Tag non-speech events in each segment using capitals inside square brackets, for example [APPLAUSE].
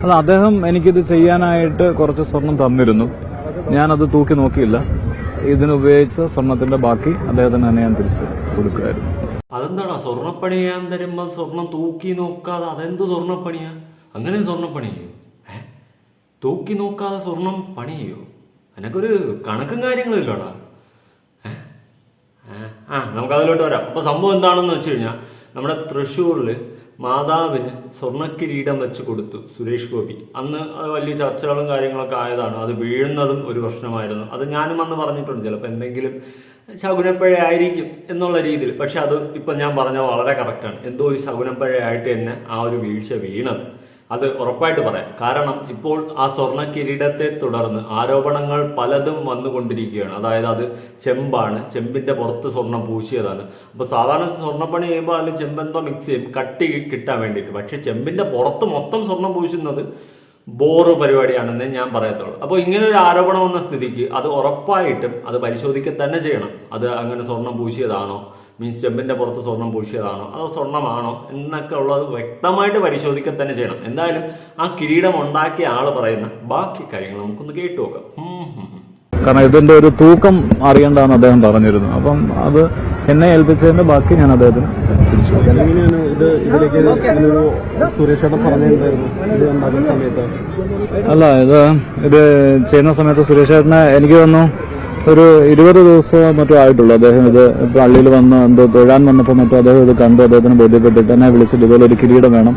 അത് അദ്ദേഹം എനിക്കിത് ചെയ്യാനായിട്ട് കുറച്ച് സ്വർണം തന്നിരുന്നു. ഞാനത് തൂക്കി നോക്കിയില്ല. ഇതിന് ഉപയോഗിച്ച സ്വർണത്തിന്റെ ബാക്കി അദ്ദേഹത്തിന് തന്നെ ഞാൻ തിരിച്ച് കൊടുക്കുമായിരുന്നു. അതെന്താടാ? സ്വർണപ്പണി ചെയ്യാൻ തരുമ്പം സ്വർണം തൂക്കി നോക്കാതെ അതെന്ത് സ്വർണപ്പണിയാ അങ്ങനെ സ്വർണപ്പണി ചെയ്യോ? തൂക്കി നോക്കാതെ സ്വർണം പണി ചെയ്യോ? എനക്കൊരു കണക്കും കാര്യങ്ങളും ഇല്ലടാ? ആ നമുക്ക് അതിലോട്ട് വരാം. അപ്പൊ സംഭവം എന്താണെന്ന് വെച്ച് കഴിഞ്ഞാൽ നമ്മുടെ തൃശ്ശൂരിൽ മാതാവിന് സ്വർണക്കിരീടം വെച്ച് കൊടുത്തു സുരേഷ് ഗോപി. അന്ന് അത് വലിയ ചർച്ചകളും കാര്യങ്ങളൊക്കെ ആയതാണ്. അത് വീഴുന്നതും ഒരു പ്രശ്നമായിരുന്നു. അത് ഞാനും അന്ന് പറഞ്ഞിട്ടുണ്ട് ചിലപ്പോൾ എന്തെങ്കിലും ശകുനപ്പഴ ആയിരിക്കും എന്നുള്ള രീതിയിൽ. പക്ഷെ അത് ഇപ്പം ഞാൻ പറഞ്ഞ വളരെ കറക്റ്റാണ് എന്തോ ഒരു ശകുനപ്പഴയായിട്ട് തന്നെ ആ ഒരു വീഴ്ച വീണത്. അത് ഉറപ്പായിട്ട് പറയാം. കാരണം ഇപ്പോൾ ആ സ്വർണ കിരീടത്തെ തുടർന്ന് ആരോപണങ്ങൾ പലതും വന്നുകൊണ്ടിരിക്കുകയാണ്. അതായത് അത് ചെമ്പാണ്. ചെമ്പിന്റെ പുറത്ത് സ്വർണം പൂശിയതാണ്. അപ്പോൾ സാധാരണ സ്വർണപ്പണി ചെയ്യുമ്പോൾ അതിൽ ചെമ്പെന്തോ മിക്സ് ചെയ്യും. കട്ടി കിട്ടാൻ വേണ്ടിയിട്ട്. പക്ഷെ ചെമ്പിന്റെ പുറത്ത് മൊത്തം സ്വർണം പൂശുന്നത് ബോറ് പരിപാടിയാണെന്നേ ഞാൻ പറയത്തുള്ളൂ. അപ്പോൾ ഇങ്ങനെ ഒരു ആരോപണം വന്ന സ്ഥിതിക്ക് അത് ഉറപ്പായിട്ടും അത് പരിശോധിക്കുക തന്നെ ചെയ്യണം. അത് അങ്ങനെ സ്വർണം പൂശിയതാണോ? മീൻസ് ചെമ്പിന്റെ പുറത്ത് സ്വർണം പൂശിയതാണോ അതോ സ്വർണമാണോ എന്നൊക്കെ ഉള്ളത് വ്യക്തമായിട്ട് പരിശോധിക്കുക തന്നെ ചെയ്യണം. എന്തായാലും ആ കിരീടം ഉണ്ടാക്കിയ ആൾ പറയുന്ന ബാക്കി കാര്യങ്ങൾ നമുക്കൊന്ന് കേട്ടു നോക്കാം. കാരണം ഇതിന്റെ ഒരു തൂക്കം അറിയണ്ടെന്ന് അദ്ദേഹം പറഞ്ഞിരുന്നു. അപ്പം അത് എന്നെ ഏൽപ്പിച്ചതിന്റെ ബാക്കി ഞാൻ അദ്ദേഹത്തിന് അല്ല ഇത് ഇത് ചെയ്യുന്ന സമയത്ത് സുരേഷ് ചേട്ടനെ എനിക്ക് തോന്നുന്നു ഒരു ഇരുപത് ദിവസമോ മറ്റോ ആയിട്ടുള്ളൂ. അദ്ദേഹം ഇത് പള്ളിയിൽ വന്ന് എന്തോ തൊഴാൻ വന്നപ്പോൾ മറ്റോ അദ്ദേഹം ഇത് കണ്ടു. അദ്ദേഹത്തിന് ബോധ്യപ്പെട്ടിട്ട് എന്നെ വിളിച്ചിട്ട് ഇതുപോലെ ഒരു കിരീടം വേണം.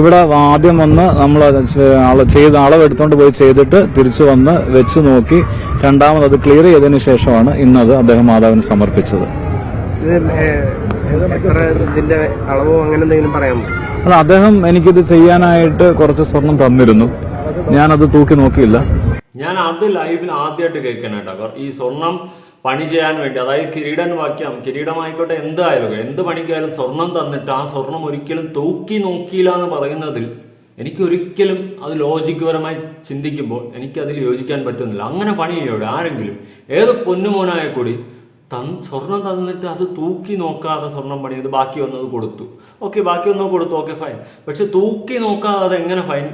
ഇവിടെ ആദ്യം വന്ന് നമ്മൾ ചെയ്ത് അളവെടുത്തോണ്ട് പോയി ചെയ്തിട്ട് തിരിച്ചു വന്ന് വെച്ച് നോക്കി. രണ്ടാമത് അത് ക്ലിയർ ചെയ്തതിനു ശേഷമാണ് ഇന്നത് അദ്ദേഹം മാതാവിന് സമർപ്പിച്ചത്. അളവോ അങ്ങനെ എന്തെങ്കിലും പറയാമോ? അല്ല അദ്ദേഹം എനിക്കിത് ചെയ്യാനായിട്ട് കുറച്ച് സ്വർണം തന്നിരുന്നു. ഞാനത് തൂക്കി നോക്കിയില്ല. ഞാൻ അത് ലൈഫിൽ ആദ്യമായിട്ട് കേൾക്കാനായിട്ടോ ഈ സ്വർണം പണി ചെയ്യാൻ വേണ്ടി അതായത് കിരീടം വാക്യം കിരീടമായിക്കോട്ടെ എന്തായാലും എന്ത് പണിക്കായാലും സ്വർണം തന്നിട്ട് ആ സ്വർണം ഒരിക്കലും തൂക്കി നോക്കിയില്ല എന്ന് പറയുന്നതിൽ എനിക്കൊരിക്കലും അത് ലോജിക് പരമായി ചിന്തിക്കുമ്പോൾ എനിക്കതിൽ യോജിക്കാൻ പറ്റുന്നില്ല. അങ്ങനെ പണി ചെയ്യോടെ ആരെങ്കിലും ഏത് പൊന്നുമോനായ കൂടി തൻ സ്വർണം തന്നിട്ട് അത് തൂക്കി നോക്കാതെ സ്വർണം പണി ചെയ്ത് ബാക്കി വന്നത് കൊടുത്തു. ഓക്കെ ബാക്കി വന്നത് കൊടുത്തു ഓക്കെ ഫൈൻ. പക്ഷെ തൂക്കി നോക്കാതെ അത് എങ്ങനെ ഫൈൻ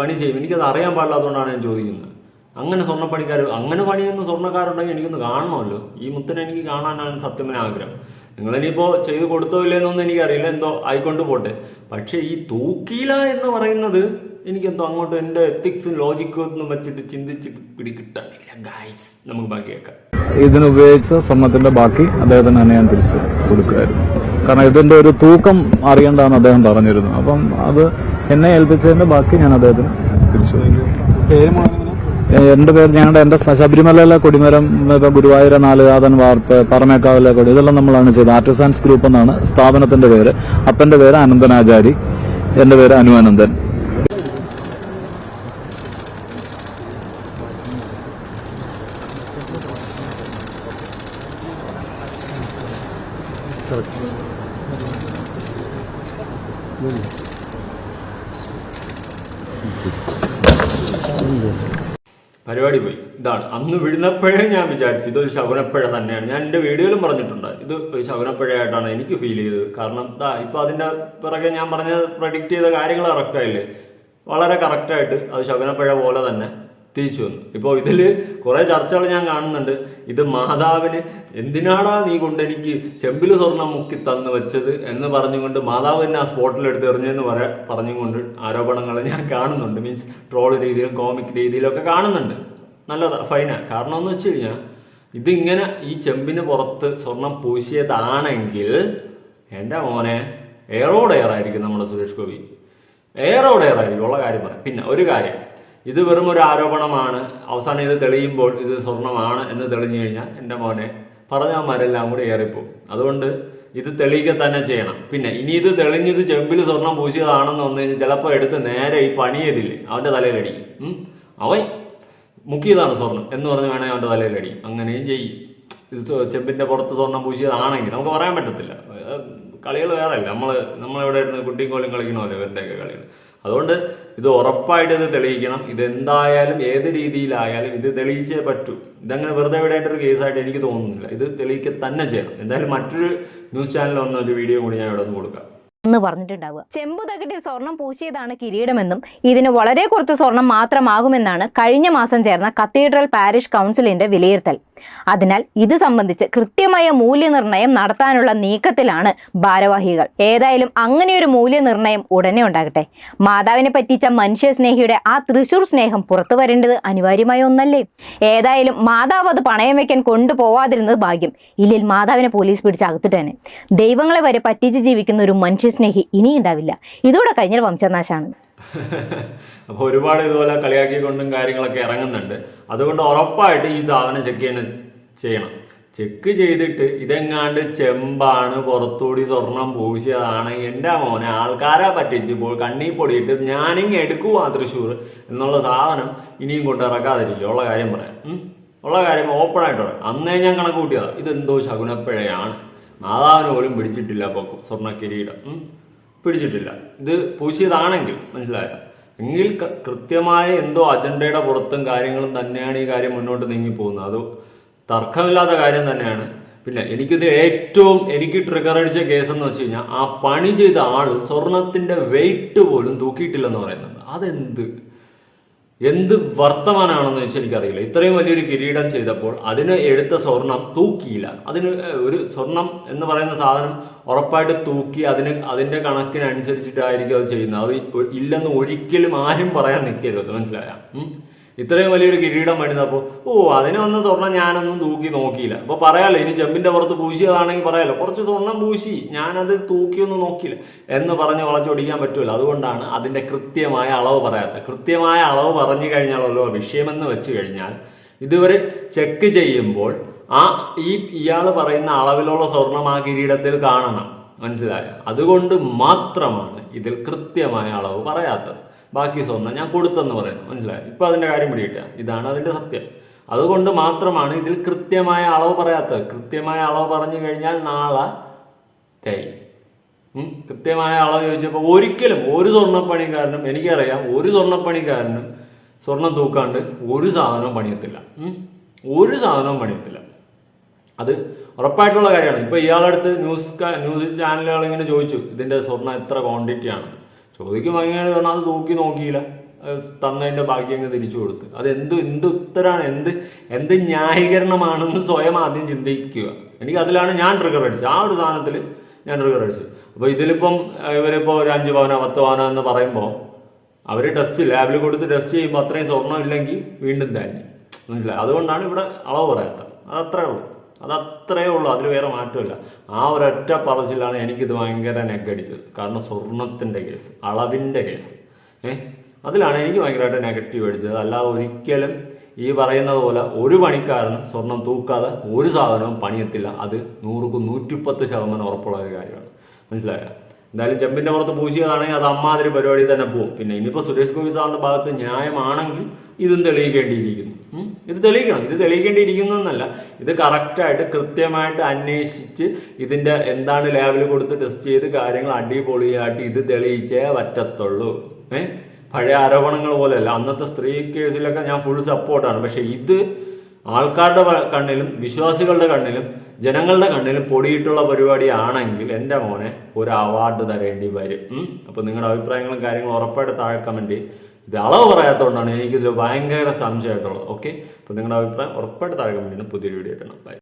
പണി ചെയ്യും? എനിക്കത് അറിയാൻ പാടില്ലാത്തതുകൊണ്ടാണ് ഞാൻ ചോദിക്കുന്നത്. അങ്ങനെ സ്വർണപ്പണിക്കാർ അങ്ങനെ പണിയുന്ന സ്വർണക്കാരുണ്ടെങ്കിൽ എനിക്കൊന്ന് കാണണമല്ലോ. ഈ മുത്തനെ എനിക്ക് കാണാനാണ് സത്യമായ ആഗ്രഹം. നിങ്ങൾ ഇനിയിപ്പോൾ ചെയ്ത് കൊടുത്തോ ഇല്ലെന്നൊന്നും എനിക്കറിയില്ല. എന്തോ ആയിക്കൊണ്ട് പോട്ടെ. പക്ഷേ ഈ തൂക്കിയില്ല എന്ന് പറയുന്നത് എനിക്കെന്തോ അങ്ങോട്ട് എന്റെ എത്തിക്സും ലോജിക്കും ഒന്നും വെച്ചിട്ട് ചിന്തിച്ച് പിടികിട്ടാനില്ല. ഗായ്സ് നമുക്ക് ബാക്കി കേൾക്കാം ഇതിനുപയോഗിച്ച സ്വർണത്തിന്റെ ബാക്കി അദ്ദേഹത്തിന് തന്നെ ഞാൻ തിരിച്ച് കൊടുക്കുമായിരുന്നു. കാരണം ഇതിന്റെ ഒരു തൂക്കം അറിയണ്ടെന്ന് അദ്ദേഹം പറഞ്ഞിരുന്നു. അപ്പം അത് എന്നെ ഏൽപ്പിച്ചതിന്റെ ബാക്കി ഞാൻ അദ്ദേഹത്തിന് തിരിച്ചു. പേര് എന്റെ പേര് ഞങ്ങളുടെ എന്റെ സ- ശബരിമലയിലെ കൊടിമരം ഇപ്പൊ ഗുരുവായൂര നാലുകാതൻ വാർപ്പ് പറമേക്കാവിലെ കൊടി ഇതെല്ലാം നമ്മളാണ് ചെയ്തത്. ആർട്ടിസാൻസ് ഗ്രൂപ്പ് എന്നാണ് സ്ഥാപനത്തിന്റെ പേര്. അപ്പന്റെ പേര് അനന്തനാചാരി. എന്റെ പേര് അനു അനന്തൻ. പരിപാടി പോയി. ഇതാണ്. അന്ന് വിഴുന്നപ്പോഴേ ഞാൻ വിചാരിച്ചു ഇതൊരു ശകുനപ്പഴ തന്നെയാണ്. ഞാൻ എന്റെ വീഡിയോയിലും പറഞ്ഞിട്ടുണ്ട്. ഇത് ഒരു ശകുനപ്പഴയായിട്ടാണ് എനിക്ക് ഫീൽ ചെയ്തത്. കാരണം ഇതാ ഇപ്പോൾ അതിന്റെ പിറകെ ഞാൻ പറഞ്ഞ പ്രഡിക്റ്റ് ചെയ്ത കാര്യങ്ങൾ കറക്റ്റായില്ലേ വളരെ കറക്റ്റായിട്ട് അത് ശകുനപ്പഴ പോലെ തന്നെ തിരിച്ചു വന്നു ഇപ്പോൾ ഇതിൽ കുറേ ചർച്ചകൾ ഞാൻ കാണുന്നുണ്ട്. ഇത് മാതാവിന് എന്തിനാടാ നീ കൊണ്ട് എനിക്ക് ചെമ്പിൽ സ്വർണം മുക്കി തന്നു വെച്ചത് എന്ന് പറഞ്ഞുകൊണ്ട് മാതാവ് തന്നെ ആ സ്പോട്ടിൽ എടുത്ത് എറിഞ്ഞെന്ന് പറയാ പറഞ്ഞുകൊണ്ട് ആരോപണങ്ങൾ ഞാൻ കാണുന്നുണ്ട്. മീൻസ് ട്രോൾ രീതിയിലും കോമിക് രീതിയിലൊക്കെ കാണുന്നുണ്ട്. നല്ലതാ ഫൈനാ. കാരണം എന്ന് വെച്ച് കഴിഞ്ഞാൽ ഇതിങ്ങനെ ഈ ചെമ്പിന് പുറത്ത് സ്വർണം പൂശിയതാണെങ്കിൽ എന്റെ മോനെ എയറോഡ് എയർ ആയിരിക്കും നമ്മുടെ സുരേഷ് ഗോപി. എയറോഡ് എയർ ആയിരിക്കും ഉള്ള കാര്യം പറയാം. പിന്നെ ഒരു കാര്യം. ഇത് വെറും ഒരു ആരോപണമാണ്. അവസാനം ഇത് തെളിയുമ്പോൾ ഇത് സ്വർണമാണ് എന്ന് തെളിഞ്ഞു കഴിഞ്ഞാൽ എന്റെ മോനെ പറഞ്ഞവന്മാരെല്ലാം കൂടി ഏറിപ്പോവും. അതുകൊണ്ട് ഇത് തെളിയിക്കുക തന്നെ ചെയ്യണം. പിന്നെ ഇനി ഇത് തെളിഞ്ഞത് ചെമ്പിൽ സ്വർണം പൂശിയതാണെന്ന് വന്നു കഴിഞ്ഞാൽ ചിലപ്പോൾ എടുത്ത് നേരെ ഈ പണിയതില്ല അവന്റെ തലയിലടിക്കും. അവൻ മുക്കിയതാണ് സ്വർണം എന്ന് പറഞ്ഞ് വേണേൽ അവന്റെ അടിയും അങ്ങനെയും ചെയ്യും. ഇത് ചെമ്പിന്റെ പുറത്ത് സ്വർണം പൂശിയതാണെങ്കിൽ നമുക്ക് പറയാൻ പറ്റത്തില്ല. കളികൾ വേറെ അല്ല നമ്മൾ നമ്മളിവിടെ ഇരുന്ന് കുട്ടിയും കോലും കളിക്കണമല്ലോ ഇവരുടെയൊക്കെ കളികൾ അതുകൊണ്ട് ഇത് ഉറപ്പായിട്ട് ഇത് തെളിയിക്കണം. ഇതെന്തായാലും ഏത് രീതിയിലായാലും ഇത് തെളിയിച്ചേ പറ്റൂ. ഇതങ്ങനെ വെറുതെ വിടേണ്ട ഒരു കേസായിട്ട് എനിക്ക് തോന്നുന്നില്ല. ഇത് തെളിയിക്കുക തന്നെ ചെയ്യണം. എന്തായാലും മറ്റൊരു ന്യൂസ് ചാനലിൽ വന്ന ഒരു വീഡിയോ കൂടി ഞാൻ ഇവിടെ നിന്ന് കൊടുക്കാം. എന്ന് പറഞ്ഞിട്ടുണ്ടാവുക. ചെമ്പു തകിട്ടിൽ സ്വർണം പൂശിയതാണ് കിരീടമെന്നും ഇതിന് വളരെ കുറച്ച് സ്വർണം മാത്രമാകുമെന്നാണ് കഴിഞ്ഞ മാസം ചേർന്ന കത്തീഡ്രൽ പാരിഷ് കൗൺസിലിന്റെ വിലയിരുത്തൽ. അതിനാൽ ഇത് സംബന്ധിച്ച് കൃത്യമായ മൂല്യനിർണയം നടത്താനുള്ള നീക്കത്തിലാണ് ഭാരവാഹികൾ. ഏതായാലും അങ്ങനെയൊരു മൂല്യനിർണയം ഉടനെ ഉണ്ടാകട്ടെ. മാതാവിനെ പറ്റിച്ച മനുഷ്യസ്നേഹിയുടെ ആ തൃശൂർ സ്നേഹം പുറത്തു വരേണ്ടത് അനിവാര്യമായ ഒന്നല്ലേ? ഏതായാലും മാതാവ് അത് പണയം വയ്ക്കാൻ കൊണ്ടുപോവാതിരുന്നത് ഭാഗ്യം. ഇല്ലിൽ മാതാവിനെ പോലീസ് പിടിച്ച് അകത്തിട്ടേനെ. ദൈവങ്ങളെ വരെ പറ്റിച്ച് ജീവിക്കുന്ന ഒരു മനുഷ്യസ്നേഹി ഇനി ഉണ്ടാവില്ല. ഇതോടെ കഴിഞ്ഞാൽ വംശനാശാണ്. [LAUGHS] അപ്പോൾ ഒരുപാട് ഇതുപോലെ കളിയാക്കിക്കൊണ്ടും കാര്യങ്ങളൊക്കെ ഇറങ്ങുന്നുണ്ട്. അതുകൊണ്ട് ഉറപ്പായിട്ട് ഈ സാധനം ചെക്ക് ചെയ്യണം ചെയ്യണം. ചെക്ക് ചെയ്തിട്ട് ഇതെങ്ങാണ്ട് ചെമ്പാണ് പുറത്തൂടി സ്വർണം പൂശിയതാണ് എന്റെ മോനെ. ആൾക്കാരെ പറ്റിച്ച് ഇപ്പോൾ കണ്ണീ പൊടിയിട്ട് ഞാനിങ് എടുക്കുവാ തൃശ്ശൂർ എന്നുള്ള സാധനം ഇനിയും കൊണ്ടിറക്കാതിരിക്കും ഉള്ള കാര്യം പറയാം. ഉള്ള കാര്യം ഓപ്പൺ ആയിട്ട് പറയാം. അന്നേ ഞാൻ കണക്ക് കൂട്ടിയതാ. ഇതെന്തോ ശകുനപ്പിഴയാണ്. മാതാവിന് പോലും പിടിച്ചിട്ടില്ല അപ്പോൾ സ്വർണ കിരീടം പിടിച്ചിട്ടില്ല. ഇത് പൂശിയതാണെങ്കിൽ മനസ്സിലായോ? എങ്കിൽ കൃത്യമായ എന്തോ അജണ്ടയുടെ പുറത്തും കാര്യങ്ങളും തന്നെയാണ് ഈ കാര്യം മുന്നോട്ട് നീങ്ങി പോകുന്നത്. അത് തർക്കമില്ലാത്ത കാര്യം തന്നെയാണ്. പിന്നെ എനിക്കിത് ഏറ്റവും എനിക്ക് ട്രിഗർ അടിച്ച കേസ് എന്ന് വെച്ച് കഴിഞ്ഞാൽ ആ പണി ചെയ്ത ആൾ സ്വർണത്തിന്റെ വെയിറ്റ് പോലും തൂക്കിയിട്ടില്ലെന്ന് പറയുന്നത് അതെന്ത്? എന്ത് വർത്തമാനാണെന്ന് വെച്ചാൽ എനിക്കറിയില്ല. ഇത്രയും വലിയൊരു കിരീടം ചെയ്തപ്പോൾ അതിന് എടുത്ത സ്വർണം തൂക്കിയില്ല. അതിന് ഒരു സ്വർണം എന്ന് പറയുന്ന സാധനം ഉറപ്പായിട്ട് തൂക്കി അതിന് അതിന്റെ കണക്കിനനുസരിച്ചിട്ടായിരിക്കും അത് ചെയ്യുന്നത്. അത് ഇല്ലെന്ന് ഒരിക്കലും ആരും പറയാൻ നിൽക്കരുത്. മനസ്സിലായ? ഇത്രയും വലിയൊരു കിരീടം വരുന്നപ്പോൾ ഓ അതിനെ വന്ന സ്വർണം ഞാനൊന്നും തൂക്കി നോക്കിയില്ല. അപ്പോൾ പറയാലോ ഇനി ചെമ്പിന്റെ പുറത്ത് പൂശിയതാണെങ്കിൽ പറയാലോ കുറച്ച് സ്വർണം പൂശി ഞാനത് തൂക്കിയൊന്നും നോക്കിയില്ല. എന്ന് പറഞ്ഞ് വളച്ചൊടിക്കാൻ പറ്റുമല്ലോ അതുകൊണ്ടാണ് അതിന്റെ കൃത്യമായ അളവ് പറയാത്തത്. കൃത്യമായ അളവ് പറഞ്ഞു കഴിഞ്ഞാലല്ലോ വിഷയമെന്ന് വെച്ച് കഴിഞ്ഞാൽ ഇതുവരെ ചെക്ക് ചെയ്യുമ്പോൾ ആ ഈ ഇയാൾ പറയുന്ന അളവിലുള്ള സ്വർണം ആ കിരീടത്തിൽ കാണണം. മനസ്സിലായോ? അതുകൊണ്ട് മാത്രമാണ് ഇതിൽ കൃത്യമായ അളവ് പറയാത്തത്. ബാക്കി സ്വർണം ഞാൻ കൊടുത്തെന്ന് പറയുന്നു. മനസ്സിലായി? ഇപ്പൊ അതിന്റെ കാര്യം പിടികിട്ടുക. ഇതാണ് അതിന്റെ സത്യം. അതുകൊണ്ട് മാത്രമാണ് ഇതിൽ കൃത്യമായ അളവ് പറയാത്തത്. കൃത്യമായ അളവ് പറഞ്ഞു കഴിഞ്ഞാൽ നാളെ തൈ. കൃത്യമായ അളവ് ചോദിച്ചപ്പോൾ ഒരിക്കലും ഒരു സ്വർണപ്പണിക്കാരനും എനിക്കറിയാം ഒരു സ്വർണപ്പണിക്കാരനും സ്വർണം തൂക്കാണ്ട് ഒരു സാധനവും പണിയത്തില്ല. ഒരു സാധനവും പണിയത്തില്ല. അത് ഉറപ്പായിട്ടുള്ള കാര്യമാണ്. ഇപ്പൊ ഇയാളടുത്ത് ന്യൂസ് ന്യൂസ് ചാനലുകൾ ഇങ്ങനെ ചോദിച്ചു ഇതിന്റെ സ്വർണം എത്ര ക്വാണ്ടിറ്റി ചോദിക്കുമ്പോൾ അങ്ങനെ പറഞ്ഞാൽ അത് തൂക്കി നോക്കിയില്ല. തന്നതിന്റെ ബാക്കി അങ്ങ് തിരിച്ചു കൊടുത്ത്. അത് എന്ത് എന്ത് ഉത്തരാണ്? എന്ത് എന്ത് ന്യായീകരണമാണെന്ന് സ്വയം ആദ്യം ചിന്തിക്കുക. എനിക്ക് അതിലാണ് ഞാൻ ട്രിഗർ അടിച്ചത്. ആ ഒരു സാധനത്തിൽ ഞാൻ ട്രിഗർ അടിച്ചത്. അപ്പോൾ ഇതിലിപ്പം ഇവരിപ്പോൾ ഇവരിപ്പോ ഒരു അഞ്ച് പവന പത്ത് പവന എന്ന് പറയുമ്പോൾ അവർ ടെസ്റ്റ് ലാബിൽ കൊടുത്ത് ടെസ്റ്റ് ചെയ്യുമ്പോൾ അത്രയും സ്വർണം ഇല്ലെങ്കിൽ വീണ്ടും തന്നെ മനസ്സിലായി? അതുകൊണ്ടാണ് ഇവിടെ അളവ് പറയാത്തത്. അത്രേ ഉള്ളൂ. അത് ഉള്ളൂ. അതിൽ വേറെ മാറ്റമില്ല. ആ ഒരൊറ്റ പറച്ചിലാണ് എനിക്കിത് ഭയങ്കര നെഗടിച്ചത് കാരണം സ്വർണത്തിന്റെ കേസ് അളവിന്റെ കേസ്. ഏഹ് അതിലാണ് എനിക്ക് ഭയങ്കരമായിട്ട് നെഗറ്റീവ് അടിച്ചത്. അല്ലാതെ ഒരിക്കലും ഈ പറയുന്നത് പോലെ ഒരു പണിക്കാരനും സ്വർണം തൂക്കാതെ ഒരു സാധനവും പണിയത്തില്ല. അത് നൂറുക്ക് നൂറ്റിപ്പത്ത് ശതമാനം ഉറപ്പുള്ള ഒരു കാര്യമാണ്. മനസ്സിലായോ? എന്തായാലും ചെമ്പിന്റെ പുറത്ത് പൂശിയതാണെങ്കിൽ അത് അമ്മാതിരി പരിപാടി തന്നെ പോകും പിന്നെ ഇനിയിപ്പോൾ സുരേഷ് ഗോപി സാറിന്റെ ഭാഗത്ത് ന്യായമാണെങ്കിൽ ഇതും തെളിയിക്കേണ്ടിയിരിക്കുന്നു? ഇത് തെളിയിക്കണം. ഇത് തെളിയിക്കേണ്ടിയിരിക്കുന്നതെന്നല്ല ഇത് കറക്റ്റായിട്ട് കൃത്യമായിട്ട് അന്വേഷിച്ച് ഇതിന്റെ എന്താണ് ലാബിൽ കൊടുത്ത് ടെസ്റ്റ് ചെയ്ത് കാര്യങ്ങൾ അടിപൊളിയായിട്ട് ഇത് തെളിയിച്ചേ പറ്റത്തുള്ളൂ. ഏഹ് പഴയ ആരോപണങ്ങൾ പോലെയല്ല. അന്നത്തെ സ്ത്രീ കേസിലൊക്കെ ഞാൻ ഫുൾ സപ്പോർട്ടാണ് പക്ഷെ ഇത് ആൾക്കാരുടെ കണ്ണിലും വിശ്വാസികളുടെ കണ്ണിലും ജനങ്ങളുടെ കണ്ണിലും പൊടിയിട്ടുള്ള പരിപാടിയാണെങ്കിൽ എന്റെ മോനെ ഒരു അവാർഡ് തരേണ്ടി വരും. അപ്പോൾ നിങ്ങളുടെ അഭിപ്രായങ്ങളും കാര്യങ്ങളും ഉറപ്പായിട്ട് താഴെ കമന്റ് ഇത് അളവ് പറയാത്തതുകൊണ്ടാണ് എനിക്കിതിൽ ഭയങ്കര സംശയമായിട്ടുള്ളത്. ഓക്കെ അപ്പോൾ നിങ്ങളുടെ അഭിപ്രായം ഉറപ്പായിട്ട് താഴെ കമന്റ് പുതിയൊരു വീഡിയോ ആയിട്ടാണ് ബൈ